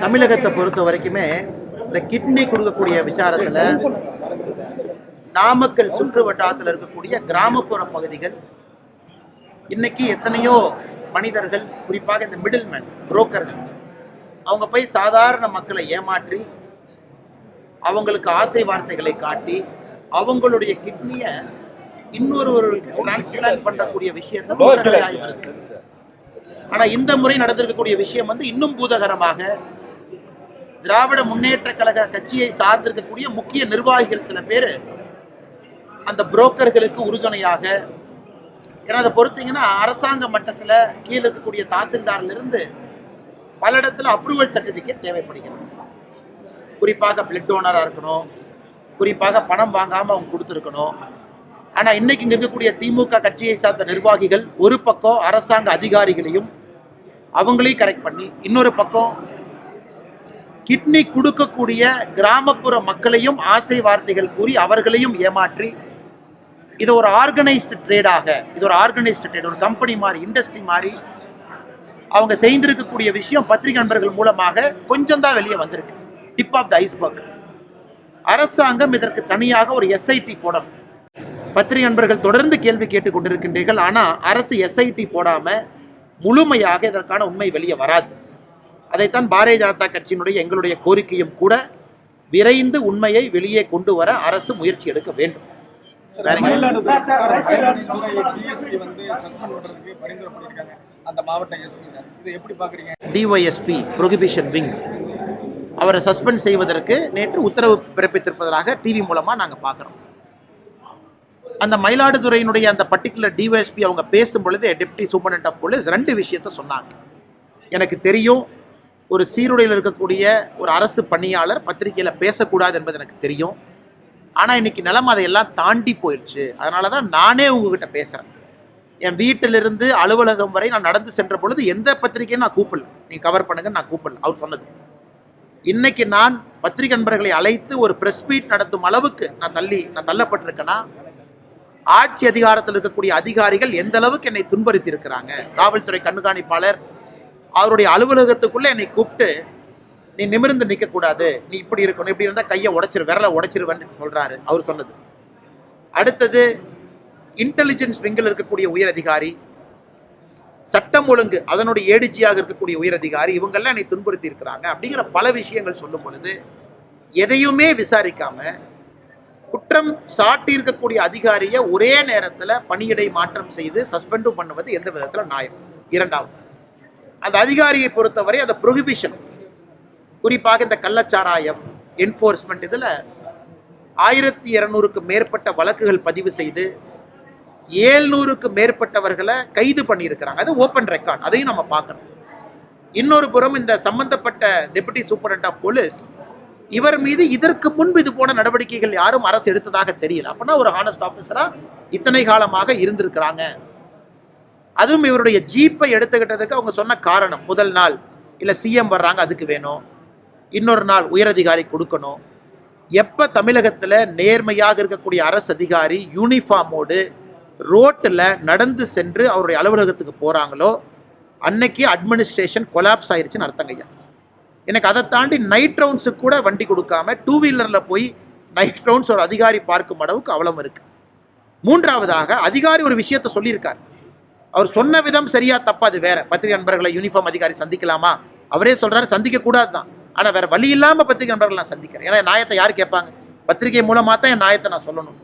தமிழகத்தை பொறுத்த வரைக்குமே இந்த கிட்னி கொடுக்கக்கூடிய விசாரத்துல நாமக்கல் சுற்று வட்டாரத்தில் இருக்கக்கூடிய கிராமப்புற பகுதிகள் இன்னைக்கு எத்தனையோ மனிதர்கள் குறிப்பாக இந்த மிடில் மேன் புரோக்கர்கள் அவங்க போய் சாதாரண மக்களை ஏமாற்றி அவங்களுக்கு ஆசை வார்த்தைகளை காட்டி அவங்களுடைய கிட்னியை இன்னொருவருக்கு டிரான்ஸ்பிளான்ட் பண்ணக்கூடிய விஷயத்தை ஆனா இந்த முறை நடந்திருக்கக்கூடிய விஷயம் வந்து இன்னும் பூதகரமாக திராவிட முன்னேற்ற கழக கட்சியை சார்ந்திருக்கக்கூடிய முக்கிய நிர்வாகிகள் சில பேர் அந்த புரோக்கர்களுக்கு உறுதுணையாக ஏன்னா அதை பொறுத்தீங்கன்னா அரசாங்க மட்டத்தில் கீழே இருக்கக்கூடிய தாசில்தாரிலிருந்து பல இடத்துல அப்ரூவல் சர்டிஃபிகேட் தேவைப்படுகிறது. குறிப்பாக பிளட் டோனராக இருக்கணும். குறிப்பாக பணம் வாங்காமல் அவங்க கொடுத்துருக்கணும். ஆனால் இன்னைக்கு இங்கே இருக்கக்கூடிய திமுக கட்சியை சார்ந்த நிர்வாகிகள் ஒரு பக்கம் அரசாங்க அதிகாரிகளையும் அவங்களையும் கரெக்ட் பண்ணி இன்னொரு பக்கம் கிட்னி கொடுக்கக்கூடிய கிராமப்புற மக்களையும் ஆசை வார்த்தைகள் கூறி அவர்களையும் ஏமாற்றி இது ஒரு ஆர்கனைஸ்டு ட்ரேடாக இது ஒரு ஆர்கனைஸ்டு ட்ரேட் ஒரு கம்பெனி மாதிரி இண்டஸ்ட்ரி மாதிரி அவங்க செய்திருக்கக்கூடிய விஷயம் பத்திரிகை நண்பர்கள் மூலமாக கொஞ்சம் தான் வெளியே வந்திருக்கு. டிப் ஆஃப் த ஐஸ்பர்க் அரசாங்கம் இதற்கு தனியாக ஒரு எஸ்ஐடி போடணும். பத்திரிகை நண்பர்கள் தொடர்ந்து கேள்வி கேட்டுக் கொண்டிருக்கின்றீர்கள் ஆனால் அரசு எஸ்ஐடி போடாமல் முழுமையாக இதற்கான உண்மை வெளியே வராது. அதைத்தான் பாரதிய ஜனதா கட்சியினுடைய எங்களுடைய கோரிக்கையும் கூட விரைந்து உண்மையை வெளியே கொண்டு வர அரசு முயற்சி எடுக்க வேண்டும். டிஒய்எஸ்பி ப்ரொஹிபிஷன் விங் அவரை சஸ்பெண்ட் செய்வதற்கு நேற்று உத்தரவு பிறப்பித்திருப்பதாக டிவி மூலமா நாங்க பார்க்குறோம் அந்த மயிலாடுதுறையினுடைய அந்த பர்டிகுலர் டிஒஎஸ்பி அவங்க பேசும் பொழுது டெப்டி சூப்பரண்ட் ஆஃப் போலீஸ் ரெண்டு விஷயத்த சொன்னாங்க. எனக்கு தெரியும் ஒரு சீருடையில் இருக்கக்கூடிய ஒரு அரசு பணியாளர் பத்திரிகையில் பேசக்கூடாது என்பது எனக்கு தெரியும். ஆனால் இன்னைக்கு நிலம் அதையெல்லாம் தாண்டி போயிடுச்சு அதனால தான் நானே உங்ககிட்ட பேசுகிறேன் என் வீட்டிலிருந்து அலுவலகம் வரை நான் நடந்து சென்ற பொழுது எந்த பத்திரிகையும் நான் கூப்பிடல. நீ கவர் பண்ணுங்க நான் கூப்பிடல. அவர் சொன்னது. இன்னைக்கு நான் பத்திரிகை நண்பர்களை அழைத்து ஒரு பிரஸ் மீட் நடத்தும் அளவுக்கு நான் தள்ளி நான் தள்ளப்பட்டிருக்கேன்னா ஆட்சி அதிகாரத்தில் இருக்கக்கூடிய அதிகாரிகள் எந்த அளவுக்கு என்னை துன்புறுத்தி இருக்கிறாங்க காவல்துறை கண்காணிப்பாளர் அவருடைய அலுவலகத்துக்குள்ளே என்னை கூப்பிட்டு நீ நிமிர்ந்து நிற்கக்கூடாது நீ இப்படி இருக்கணும். இப்படி இருந்தால் கையை உடைச்சிரு விரலை உடைச்சிருவேன்னு சொல்கிறாரு அவர் சொன்னது. அடுத்தது இன்டெலிஜென்ஸ் விங்கில் இருக்கக்கூடிய உயர் அதிகாரி சட்டம் ஒழுங்கு அதனுடைய ஏடிஜியாக இருக்கக்கூடிய உயர் அதிகாரி இவங்கெல்லாம் என்னை துன்புறுத்தி இருக்கிறாங்க. அப்படிங்கிற பல விஷயங்கள் சொல்லும் பொழுது எதையுமே விசாரிக்காம குற்றம் சாட்டி இருக்கக்கூடிய அதிகாரியை ஒரே நேரத்தில் பணியிடை மாற்றம் செய்து சஸ்பெண்டும் பண்ணுவது எந்த விதத்தில் நியாயம். இரண்டாவது அந்த அதிகாரியை பொறுத்தவரை அந்த ப்ரொஹிபிஷன் குறிப்பாக இந்த கள்ளச்சாராயம் என்ஃபோர்ஸ்மெண்ட் இதில் ஆயிரத்தி இரநூறுக்கு மேற்பட்ட வழக்குகள் பதிவு செய்து ஏழ்நூறுக்கு மேற்பட்டவர்களை கைது பண்ணியிருக்கிறாங்க. அது ஓப்பன் ரெக்கார்ட் அதையும் நம்ம பார்க்கணும். இன்னொரு புறம் இந்த சம்பந்தப்பட்ட டெபுட்டி சூப்பரண்ட் ஆஃப் போலீஸ் இவர் மீது இதற்கு முன்பு இது போன நடவடிக்கைகள் யாரும் அரசு எடுத்ததாக தெரியல. அப்படின்னா ஒரு ஹானஸ்ட் ஆஃபீஸராக இத்தனை காலமாக இருந்திருக்கிறாங்க. அதுவும் இவருடைய ஜீப்பை எடுத்துக்கிட்டதுக்கு அவங்க சொன்ன காரணம் முதல் நாள். இல்லை சிஎம் வர்றாங்க அதுக்கு வேணும். இன்னொரு நாள் உயரதிகாரி கொடுக்கணும். எப்போ தமிழகத்தில் நேர்மையாக இருக்கக்கூடிய அரசு அதிகாரி யூனிஃபார்மோடு ரோட்டில் நடந்து சென்று அவருடைய அலுவலகத்துக்கு போகிறாங்களோ அன்னைக்கு அட்மினிஸ்ட்ரேஷன் கொலாப்ஸ் ஆயிருச்சுன்னு அர்த்தங்கய்யா எனக்கு அதை தாண்டி நைட் ரவுண்ட்ஸுக்கு கூட வண்டி கொடுக்காம டூ வீலரில் போய் நைட் ரவுண்ட்ஸ் ஒரு அதிகாரி பார்க்கும் அளவுக்கு அவலம் இருக்குது மூன்றாவதாக அதிகாரி ஒரு விஷயத்த சொல்லியிருக்கார். அவர் சொன்ன விதம் சரியா தப்பா அது வேற. பத்திரிகை நண்பர்களை யூனிஃபார்ம் அதிகாரி சந்திக்கலாமா? அவரே சொல்றாரு சந்திக்க கூடாது தான் ஆனா வேற வழி இல்லாம பத்திரிகை நண்பர்கள் நான் சந்திக்கிறேன் ஏன்னா நாயத்தை நியாயத்தை யார் கேட்பாங்க? பத்திரிகை மூலமா தான் என் நியாயத்தை நான் சொல்லணும்.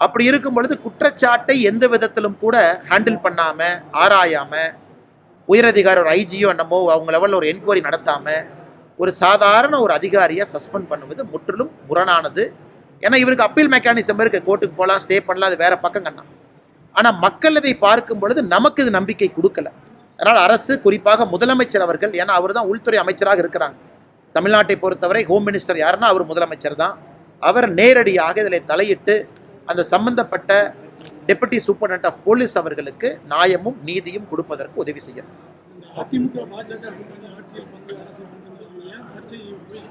அப்படி இருக்கும் பொழுது குற்றச்சாட்டை எந்த விதத்திலும் கூட ஹேண்டில் பண்ணாம ஆராயாம உயரதிகாரி ஒரு ஐஜியோ என்னமோ அவங்க லெவலில் ஒரு என்கொயரி நடத்தாம ஒரு சாதாரண ஒரு அதிகாரியை சஸ்பெண்ட் பண்ணுவது முற்றிலும் முரணானது. ஏன்னா இவருக்கு அப்பீல் மெக்கானிசம் இருக்கு. கோர்ட்டுக்கு போகலாம் ஸ்டே பண்ணலாம் அது வேற பக்கம் கண்ணா ஆனால் மக்கள் இதை பார்க்கும் பொழுது நமக்கு இது நம்பிக்கை கொடுக்கல. அதனால் அரசு குறிப்பாக முதலமைச்சர் அவர்கள் ஏன்னா அவர் தான் உள்துறை அமைச்சராக இருக்கிறாங்க. தமிழ்நாட்டை பொறுத்தவரை ஹோம் மினிஸ்டர் யாருன்னா அவர் முதலமைச்சர் தான். அவர் நேரடியாக இதில் தலையிட்டு அந்த சம்பந்தப்பட்ட டெபுட்டி சூப்பரண்ட் ஆஃப் போலீஸ் அவர்களுக்கு நியாயமும் நீதியும் கொடுப்பதற்கு உதவி செய்யணும்.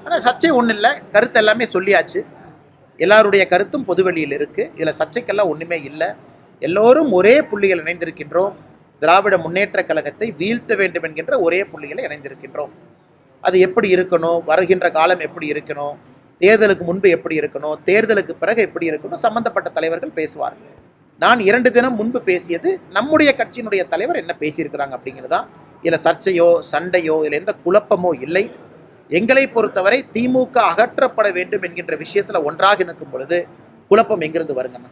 ஆனால் சர்ச்சை ஒன்றும் இல்லை. கருத்து எல்லாமே சொல்லியாச்சு. எல்லாருடைய கருத்தும் பொதுவெளியில் இருக்கு. இதில் சர்ச்சைக்கெல்லாம் ஒன்றுமே இல்லை. எல்லோரும் ஒரே புள்ளிகள் இணைந்திருக்கின்றோம். திராவிட முன்னேற்ற கழகத்தை வீழ்த்த வேண்டும் என்கின்ற ஒரே புள்ளிகளை இணைந்திருக்கின்றோம். அது எப்படி இருக்கணும்? வருகின்ற காலம் எப்படி இருக்கணும்? தேர்தலுக்கு முன்பு எப்படி இருக்கணும்? தேர்தலுக்கு பிறகு எப்படி இருக்கணும்? சம்பந்தப்பட்ட தலைவர்கள் பேசுவார்கள். நான் இரண்டு தினம் முன்பு பேசியது நம்முடைய கட்சியினுடைய தலைவர் என்ன பேசியிருக்கிறாங்க அப்படிங்கிறதா? இதில் சர்ச்சையோ சண்டையோ இல்லை எந்த குழப்பமோ இல்லை. எங்களை பொறுத்தவரை திமுக அகற்றப்பட வேண்டும் என்கின்ற விஷயத்தில் ஒன்றாக நிற்கும் பொழுது குழப்பம் எங்கிருந்து வருங்கண்ணா?